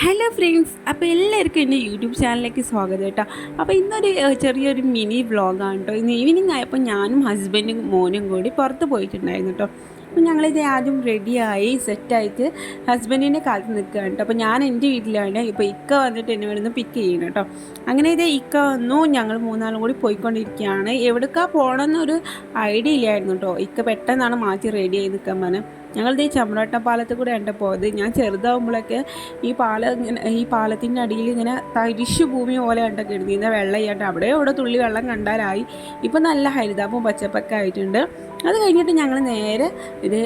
Hello friends അപ്പോൾ എല്ലാവർക്കും എന്റെ യൂട്യൂബ് ചാനലിലേക്ക് സ്വാഗതം കേട്ടോ. അപ്പോൾ ഇന്നൊരു ചെറിയൊരു മിനി വ്ളോഗാണ് കേട്ടോ. ഇന്ന് ഈവനിങ് ആയപ്പോൾ ഞാനും ഹസ്ബൻഡും മോനും കൂടി പുറത്ത് പോയിട്ടുണ്ടായിരുന്നു കേട്ടോ. അപ്പോൾ ഞങ്ങളിത് ആദ്യം റെഡിയായി സെറ്റായിട്ട് ഹസ്ബൻഡിന്റെ കാലത്ത് നിൽക്കുകയാണ് കേട്ടോ. അപ്പോൾ ഞാൻ എന്റെ വീട്ടിലാണ് ഇപ്പോൾ ഇക്ക വന്നിട്ട് എന്നെ ഇവിടുന്ന് പിക്ക് ചെയ്യണം കേട്ടോ. അങ്ങനെ ഇത് ഇക്ക വന്നു ഞങ്ങൾ മൂന്നാളും കൂടി പോയിക്കൊണ്ടിരിക്കുകയാണ്. എവിടേക്കാ പോകണമെന്നൊരു ഐഡിയ ഇല്ലായിരുന്നു കേട്ടോ. ഇക്ക പെട്ടെന്നാണ് മാറ്റി റെഡി ആയി നിൽക്കാൻ പറഞ്ഞത്. ഞങ്ങളുടെ ഈ ചമ്രാട്ട പാലത്തിൽ കൂടെ ഉണ്ട് പോയത്. ഞാൻ ചെറുതാവുമ്പോഴൊക്കെ ഈ പാലം ഇങ്ങനെ ഈ പാലത്തിന്റെ അടിയിൽ ഇങ്ങനെ തരിശു ഭൂമി പോലെ കണ്ടൊക്കെ ഇടുന്ന വെള്ളം ചെയ്യാണ്ട് അവിടെ ഇവിടെ തുള്ളി വെള്ളം കണ്ടാലായി. ഇപ്പം നല്ല ഹരിതാപ്പും പച്ചപ്പൊക്കെ ആയിട്ടുണ്ട്. അത് കഴിഞ്ഞിട്ട് ഞങ്ങൾ നേരെ ഇത്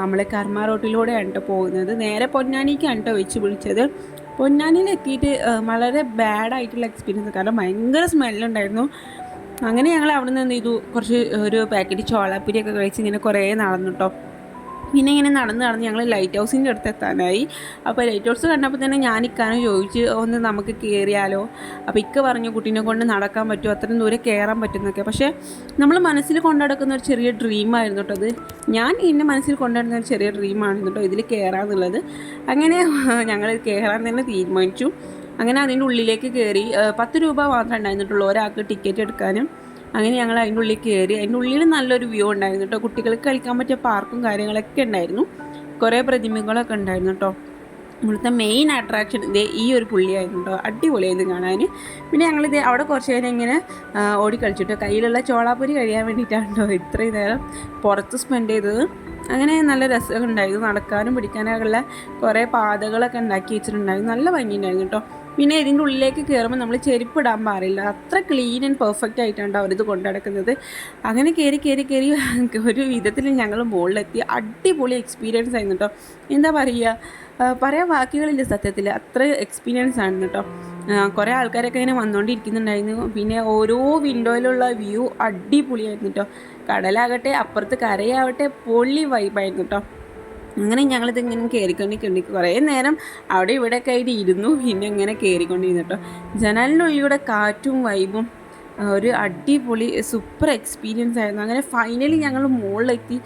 നമ്മളെ കർമ്മ റോട്ടിലൂടെയാണ് ട്ടോ പോകുന്നത്. നേരെ പൊന്നാനിക്കാണ് കേട്ടോ വെച്ച് വിളിച്ചത്. പൊന്നാനിയിൽ എത്തിയിട്ട് വളരെ ബാഡ് ആയിട്ടുള്ള എക്സ്പീരിയൻസ് കാരണം ഭയങ്കര സ്മെല്ലുണ്ടായിരുന്നു അങ്ങനെ ഞങ്ങൾ അവിടെ നിന്ന് ചെയ്തു? കുറച്ച് ഒരു പാക്കറ്റ് ചോളാപ്പിരിയൊക്കെ കഴിച്ച് ഇങ്ങനെ കുറേ നടന്നു കേട്ടോ പിന്നെ ഇങ്ങനെ നടന്ന് നടന്ന് ഞങ്ങൾ ലൈറ്റ് ഹൗസിന്റെ അടുത്ത് എത്താനായി. അപ്പോൾ ലൈറ്റ് ഹൗസ് കണ്ടപ്പോൾ തന്നെ ഞാൻ ഇക്കാനും ചോദിച്ച് ഒന്ന് നമുക്ക് കയറിയാലോ അപ്പോൾ ഇക്ക പറഞ്ഞു കുട്ടീനെ കൊണ്ട് നടക്കാൻ പറ്റുമോ അത്രയും ദൂരെ കയറാൻ പറ്റുന്നൊക്കെ. പക്ഷേ നമ്മൾ മനസ്സിൽ കൊണ്ടുനടക്കുന്ന ഒരു ചെറിയ ഡ്രീമായിരുന്നു കേട്ടോ അത്. ഞാൻ എന്റെ മനസ്സിൽ കൊണ്ടുവരുന്ന ഒരു ചെറിയ ഡ്രീമായിരുന്നു കേട്ടോ ഇതിൽ കയറാന്നുള്ളത് അങ്ങനെ ഞങ്ങൾ കയറാൻ തന്നെ തീരുമാനിച്ചു. അങ്ങനെ അതിന്റെ ഉള്ളിലേക്ക് കയറി പത്ത് രൂപ മാത്രമേ ഉണ്ടായിരുന്നിട്ടുള്ളൂ ഒരാൾക്ക് ടിക്കറ്റ് എടുക്കാനും. അങ്ങനെ ഞങ്ങൾ അതിന്റെ ഉള്ളിൽ കയറി. അതിന്റെ ഉള്ളിൽ നല്ലൊരു വ്യൂ ഉണ്ടായിരുന്നു കേട്ടോ കുട്ടികൾക്ക് കളിക്കാൻ പറ്റിയ പാർക്കും കാര്യങ്ങളൊക്കെ ഉണ്ടായിരുന്നു. കുറേ പ്രതിമകളൊക്കെ ഉണ്ടായിരുന്നു കേട്ടോ ഇവിടുത്തെ മെയിൻ അട്രാക്ഷൻ ഇതേ ഈ ഒരു പുള്ളിയായിരുന്നു കേട്ടോ അടിപൊളിയായിരുന്നു കാണാൻ. പിന്നെ ഞങ്ങളിത് അവിടെ കുറച്ച് നേരം ഇങ്ങനെ ഓടിക്കളിച്ചിട്ടോ ഓടി കളിച്ചിട്ടോ കയ്യിലുള്ള ചോളാപ്പൊരി കഴിയാൻ വേണ്ടിയിട്ടാണ് കേട്ടോ ഇത്രയും നേരം പുറത്ത് സ്പെൻഡ് ചെയ്തത്. അങ്ങനെ നല്ല രസമുണ്ടായിരുന്നു. നടക്കാനും പിടിക്കാനൊക്കെ ഉള്ള കുറേ പാതകളൊക്കെ ഉണ്ടാക്കി വെച്ചിട്ടുണ്ടായിരുന്നു. നല്ല ഭംഗിയുണ്ടായിരുന്നു കേട്ടോ പിന്നെ ഇതിന്റെ ഉള്ളിലേക്ക് കയറുമ്പോൾ നമ്മൾ ചെരുപ്പ് ഇടാൻ പാടില്ല. അത്ര ക്ലീൻ ആൻഡ് പെർഫെക്റ്റ് ആയിട്ടാണ് അവരിത് കൊണ്ടു നടക്കുന്നത്. അങ്ങനെ കയറി കയറി കയറി ഒരു വിധത്തിൽ ഞങ്ങൾ മുകളിലെത്തി അടിപൊളി എക്സ്പീരിയൻസ് ആയിരുന്നു കേട്ടോ എന്താ പറയുക? പറയാൻ വാക്കുകളില്ല സത്യത്തിൽ. അത്ര എക്സ്പീരിയൻസ് ആണ് കേട്ടോ കുറേ ആൾക്കാരൊക്കെ ഇങ്ങനെ വന്നുകൊണ്ടിരിക്കുന്നുണ്ടായിരുന്നു പിന്നെ ഓരോ വിൻഡോയിലുള്ള വ്യൂ അടിപൊളിയായിരുന്നു കേട്ടോ കടലാകട്ടെ അപ്പുറത്ത് കരയാവട്ടെ പൊള്ളി വൈബായിരുന്നു കേട്ടോ അങ്ങനെ ഞങ്ങളിത് ഇങ്ങനെ കയറിക്കൊണ്ടിരിക്കുന്നുണ്ട് കുറേ നേരം അവിടെ ഇവിടെ ആയിട്ട് ഇരുന്നു. പിന്നെ ഇങ്ങനെ കയറിക്കൊണ്ടിരുന്നു കേട്ടോ. ജനലിനുള്ളിലൂടെ കാറ്റും വൈബും ഒരു അടിപൊളി സൂപ്പർ എക്സ്പീരിയൻസ് ആയിരുന്നു. അങ്ങനെ ഫൈനലി ഞങ്ങൾ മുകളിലെത്തി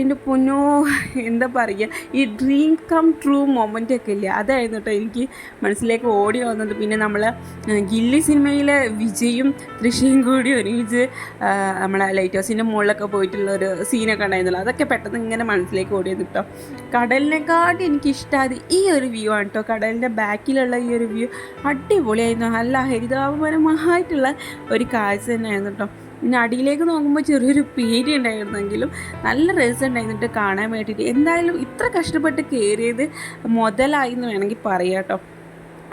എന്റെ പൊന്നോ എന്താ പറയുക ഈ ഡ്രീം കം ട്രൂ മൊമെന്റ് ഒക്കെ ഇല്ലേ? അതായിരുന്നു കേട്ടോ എനിക്ക് മനസ്സിലേക്ക് ഓടി വന്നത്. പിന്നെ നമ്മൾ ഗില്ലി സിനിമയിലെ വിജയും തൃശ്ശയും കൂടി ഒരുമിച്ച് നമ്മളെ ലൈറ്റ് ഹൗസിന്റെ മുകളിലൊക്കെ പോയിട്ടുള്ള ഒരു സീനൊക്കെ ഉണ്ടായിരുന്നല്ലോ. അതൊക്കെ പെട്ടെന്ന് ഇങ്ങനെ മനസ്സിലേക്ക് ഓടി വന്നു കേട്ടോ എനിക്ക് ഇഷ്ടമായത് ഈ ഒരു വ്യൂ ആണ് കേട്ടോ കടലിന്റെ ബാക്കിലുള്ള ഈ ഒരു വ്യൂ അടിപൊളിയായിരുന്നു. നല്ല ഹരിതാപരമായിട്ടുള്ള ഒരു കാഴ്ച തന്നെയായിരുന്നു കേട്ടോ പിന്നെ അടിയിലേക്ക് നോക്കുമ്പോൾ ചെറിയൊരു പേടി ഉണ്ടായിരുന്നെങ്കിലും നല്ല രസമുണ്ടായിരുന്നിട്ട് കാണാൻ വേണ്ടിയിട്ട്. എന്തായാലും ഇത്ര കഷ്ടപ്പെട്ട് കയറിയത് മുതലായി എന്ന് വേണമെങ്കിൽ പറയാം കേട്ടോ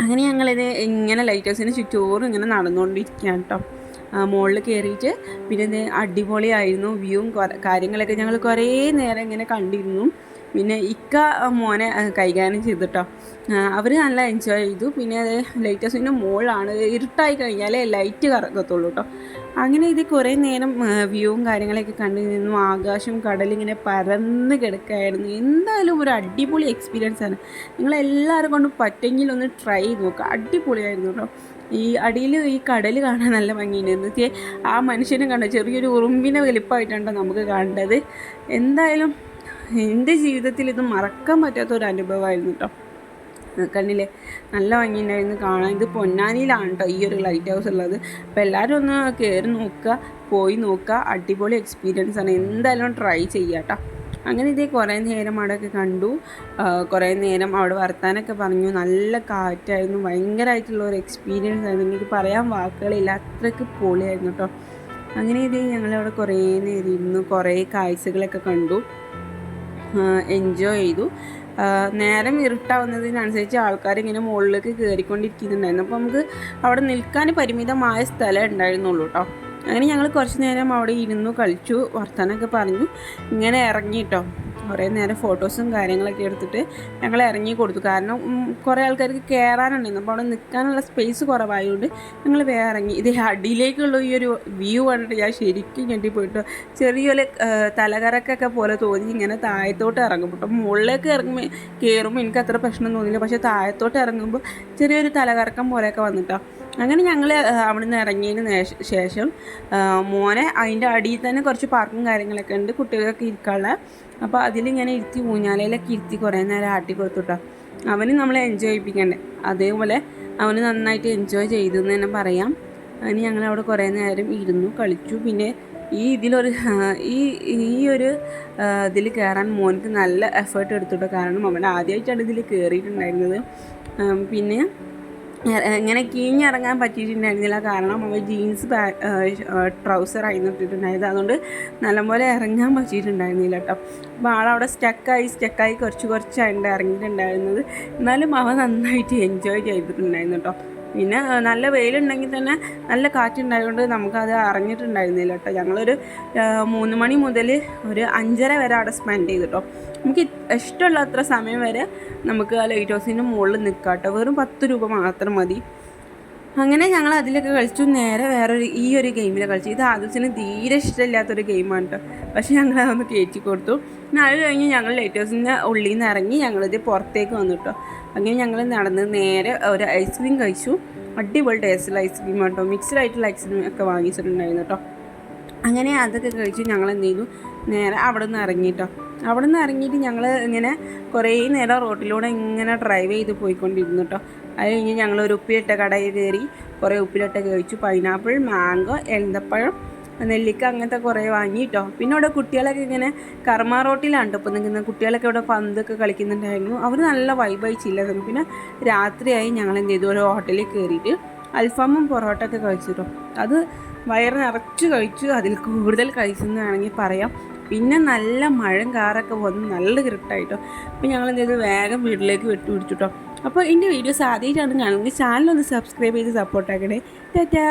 അങ്ങനെ ഞങ്ങളിത് ഇങ്ങനെ ലൈറ്റ് ഹൗസിന് ചുറ്റോറും ഇങ്ങനെ നടന്നുകൊണ്ടിരിക്കുകയാണ് കേട്ടോ മുകളിൽ കയറിയിട്ട് പിന്നെ അടിപൊളിയായിരുന്നു. വ്യൂവും കാര്യങ്ങളൊക്കെ ഞങ്ങൾ കുറേ നേരം ഇങ്ങനെ കണ്ടിരുന്നു. പിന്നെ ഇക്ക മോനെ കൈകാര്യം ചെയ്തിട്ടോ. അവർ നല്ല എൻജോയ് ചെയ്തു. പിന്നെ അത് ലൈറ്റ് ഹൗസിന്റെ മുകളിലാണ് ഇരുട്ടായി കഴിഞ്ഞാലേ ലൈറ്റ് കറക്കത്തുള്ളൂ കേട്ടോ അങ്ങനെ ഇത് കുറേ നേരം വ്യൂവും കാര്യങ്ങളൊക്കെ കണ്ടു നിന്നു ആകാശം കടലിങ്ങനെ പരന്ന് കിടക്കായിരുന്നു. എന്തായാലും ഒരു അടിപൊളി എക്സ്പീരിയൻസ് ആണ്. നിങ്ങളെല്ലാവരും കൊണ്ട് പറ്റുമെങ്കിൽ ഒന്ന് ട്രൈ ചെയ്ത് നോക്കുക അടിപൊളിയായിരുന്നു കേട്ടോ ഈ അടിയിൽ ഈ കടൽ കാണാൻ നല്ല ഭംഗിയുണ്ട് എന്നിട്ട് ആ മനുഷ്യനെ കണ്ട? ചെറിയൊരു ഉറുമ്പിനെ വലിപ്പമായിട്ടാണ് നമുക്ക് കണ്ടത്. എന്തായാലും എന്റെ ജീവിതത്തിൽ ഇത് മറക്കാൻ പറ്റാത്ത ഒരു അനുഭവമായിരുന്നു കേട്ടോ കണ്ണിലെ നല്ല ഭംഗിയുണ്ടായിരുന്നു കാണാൻ. ഇത് പൊന്നാനിയിലാണ് കേട്ടോ ഈ ഒരു ലൈറ്റ് ഹൗസ് ഉള്ളത്. അപ്പോൾ എല്ലാവരും ഒന്ന് കയറി നോക്കുക പോയി നോക്കുക. അടിപൊളി എക്സ്പീരിയൻസ് ആണ്. എന്തായാലും ട്രൈ ചെയ്യുക അങ്ങനെ ഇതേ കുറേ നേരം അവിടെയൊക്കെ കണ്ടു. കുറേ നേരം അവിടെ വർത്താനൊക്കെ പറഞ്ഞു. നല്ല കാറ്റായിരുന്നു. ഭയങ്കരമായിട്ടുള്ള ഒരു എക്സ്പീരിയൻസ് ആയിരുന്നു. എനിക്ക് പറയാൻ വാക്കുകളില്ല. അത്രയ്ക്ക് പൊളിയായിരുന്നു കേട്ടോ അങ്ങനെ ഇതേ ഞങ്ങളവിടെ കുറേ നേരം ഇരുന്നു. കുറേ കാഴ്ചകളൊക്കെ കണ്ടു. എൻജോയ് ചെയ്തു. നേരം ഇരുട്ടാവുന്നതിനനുസരിച്ച് ആൾക്കാർ ഇങ്ങനെ മുകളിലേക്ക് കയറിക്കൊണ്ടിരിക്കുന്നുണ്ടായിരുന്നു അപ്പോൾ നമുക്ക് അവിടെ നിൽക്കാൻ പരിമിതമായ സ്ഥലം ഉണ്ടായിരുന്നുള്ളൂ കേട്ടോ അങ്ങനെ ഞങ്ങൾ കുറച്ച് നേരം അവിടെ ഇരുന്നു കളിച്ചു വർത്തമാനമൊക്കെ പറഞ്ഞു ഇങ്ങനെ ഇറങ്ങി കേട്ടോ കുറേ നേരം ഫോട്ടോസും കാര്യങ്ങളൊക്കെ എടുത്തിട്ട് ഞങ്ങൾ ഇറങ്ങി കൊടുത്തു. കാരണം കുറേ ആൾക്കാർക്ക് കയറാനുണ്ടായിരുന്നു അപ്പോൾ അവിടെ നിൽക്കാനുള്ള സ്പേസ് കുറവായതുകൊണ്ട് ഞങ്ങൾ വേറെ ഇറങ്ങി. ഇത് അടിയിലേക്കുള്ള ഈ ഒരു വ്യൂ കണ്ടിട്ട് ഞാൻ ശരിക്കും ഞെട്ടിപ്പോയിട്ട്. ചെറിയൊരു തലകറക്കൊക്കെ പോലെ തോന്നി. ഇങ്ങനെ താഴത്തോട്ട് ഇറങ്ങും കേട്ടോ മുകളിലേക്ക് ഇറങ്ങുമ്പോൾ കയറുമ്പോൾ എനിക്ക് അത്ര പ്രശ്നം തോന്നിയില്ല. പക്ഷേ താഴത്തോട്ട് ഇറങ്ങുമ്പോൾ ചെറിയൊരു തലകറക്കം പോലെയൊക്കെ വന്നിട്ടോ. അങ്ങനെ ഞങ്ങൾ അവിടെ നിന്ന് ഇറങ്ങിയതിന് ശേഷം മോനെ അതിന്റെ അടിയിൽ തന്നെ കുറച്ച് പാർക്കും കാര്യങ്ങളൊക്കെ ഉണ്ട് കുട്ടികൾക്ക് ഇരിക്കാനുള്ള. അപ്പോൾ അതിലിങ്ങനെ ഇരുത്തി ഊഞ്ഞാലയിലൊക്കെ ഇരുത്തി കുറേ നേരം ആട്ടി കൊടുത്തുട്ടോ. അവന് നമ്മൾ എൻജോയ് ചെയ്യിപ്പിക്കണ്ടേ. അതേപോലെ അവന് നന്നായിട്ട് എൻജോയ് ചെയ്തു എന്ന് തന്നെ പറയാം. അതിന് ഞങ്ങൾ അവിടെ കുറേ നേരം ഇരുന്നു കളിച്ചു. പിന്നെ ഈ ഇതിലൊരു ഈ ഈ ഒരു ഇതിൽ കയറാൻ മോനക്ക് നല്ല എഫേർട്ട് എടുത്തിട്ടോ. കാരണം അവൻ ആദ്യമായിട്ടാണ് ഇതിൽ കയറിയിട്ടുണ്ടായിരുന്നത് പിന്നെ ഇങ്ങനെ കീഞ്ഞിറങ്ങാൻ പറ്റിയിട്ടുണ്ടായിരുന്നില്ല. കാരണം അവ ജീൻസ് ട്രൗസർ ആയിരുന്നു അതുകൊണ്ട് നല്ലപോലെ ഇറങ്ങാൻ പറ്റിയിട്ടുണ്ടായിരുന്നില്ല കേട്ടോ അപ്പോൾ ആളവിടെ സ്റ്റക്കായി സ്റ്റക്കായി കുറച്ച് കുറച്ചായിട്ട് ഇറങ്ങിയിട്ടുണ്ടായിരുന്നത്. എന്നാലും അവ നന്നായിട്ട് എൻജോയ് ചെയ്തിട്ടുണ്ടായിരുന്നു കേട്ടോ പിന്നെ നല്ല വെയിലുണ്ടെങ്കിൽ തന്നെ നല്ല കാറ്റുണ്ടായതുകൊണ്ട് നമുക്കത് അറിഞ്ഞിട്ടുണ്ടായിരുന്നില്ല കേട്ടോ. ഞങ്ങളൊരു മൂന്ന് മണി മുതൽ ഒരു അഞ്ചര വരെ അവിടെ സ്പെൻഡ് ചെയ്തു കേട്ടോ നമുക്ക് ഇഷ്ടമുള്ള അത്ര സമയം വരെ നമുക്ക് ആ ലൈറ്റ് ഹൗസിന്റെ മുകളിൽ നിൽക്കാം കേട്ടോ. വെറും പത്ത് രൂപ മാത്രം മതി. അങ്ങനെ ഞങ്ങൾ അതിലൊക്കെ കളിച്ചു. നേരെ വേറൊരു ഈ ഒരു ഗെയിമിൽ കളിച്ചു. ഇത് ആദ്യത്തിന് തീരെ ഇഷ്ടമില്ലാത്തൊരു ഗെയിമാണ് കേട്ടോ പക്ഷെ ഞങ്ങൾ അതൊന്ന് കയറ്റി കൊടുത്തു. പിന്നെ അത് കഴിഞ്ഞ് ഞങ്ങൾ ലേറ്റേഴ്സിന്റെ ഉള്ളിൽ നിന്ന് ഇറങ്ങി ഞങ്ങളിത് പുറത്തേക്ക് വന്നു കേട്ടോ അങ്ങനെ ഞങ്ങൾ നടന്ന് നേരെ ഒരു ഐസ്ക്രീം കഴിച്ചു. അടിപൊളി ടേസ്റ്റുള്ള ഐസ്ക്രീം കേട്ടോ മിക്സ്ഡ് ആയിട്ടുള്ള ഐസ്ക്രീം ഒക്കെ വാങ്ങിച്ചിട്ടുണ്ടായിരുന്നു കേട്ടോ അങ്ങനെ അതൊക്കെ കഴിച്ചു ഞങ്ങൾ എന്ത് ചെയ്തു? നേരെ അവിടെ നിന്ന് ഇറങ്ങിയിട്ടോ അവിടെ നിന്ന് ഇറങ്ങിയിട്ട് ഞങ്ങൾ ഇങ്ങനെ കുറേ നേരം റോട്ടിലൂടെ ഇങ്ങനെ ഡ്രൈവ് ചെയ്ത് പോയിക്കൊണ്ടിരുന്നു കേട്ടോ അത് കഴിഞ്ഞ് ഞങ്ങൾ ഒരു ഉപ്പിലിട്ട കടയിൽ കയറി കുറേ ഉപ്പിലിട്ട കഴിച്ചു. പൈനാപ്പിൾ മാങ്കോ എന്തപ്പഴം നെല്ലിക്ക അങ്ങനത്തെ കുറേ വാങ്ങി കേട്ടോ പിന്നെ അവിടെ കുട്ടികളൊക്കെ ഇങ്ങനെ കർമ്മ റോട്ടിലാണ് കേട്ടോ ഇപ്പോൾ നിൽക്കുന്ന കുട്ടികളൊക്കെ ഇവിടെ പന്തൊക്കെ കളിക്കുന്നുണ്ടായിരുന്നു. അവർ നല്ല വൈബായി ചില്ല പിന്നെ രാത്രിയായി ഞങ്ങൾ എന്ത് ചെയ്തു? ഒരു ഹോട്ടലിൽ കയറിയിട്ട് അൽഫാമും പൊറോട്ട ഒക്കെ കഴിച്ചു കേട്ടോ അത് വയറ് നിറച്ച് കഴിച്ചു. അതിൽ കൂടുതൽ കഴിച്ചെന്ന് വേണമെങ്കിൽ പറയാം. പിന്നെ നല്ല മഴയും കാറൊക്കെ വന്ന് നല്ല ഇരുട്ടായിട്ടോ. അപ്പോൾ ഞങ്ങൾ എന്ത് ചെയ്തു വേഗം വീട്ടിലേക്ക് വെട്ടി പിടിച്ചിട്ടോ. അപ്പോൾ എന്റെ വീഡിയോസ് ആദ്യമായിട്ടാണ് കാണുന്നത്. ഒന്ന് സബ്സ്ക്രൈബ് ചെയ്ത് സപ്പോർട്ടാക്കണേ ടാറ്റാ.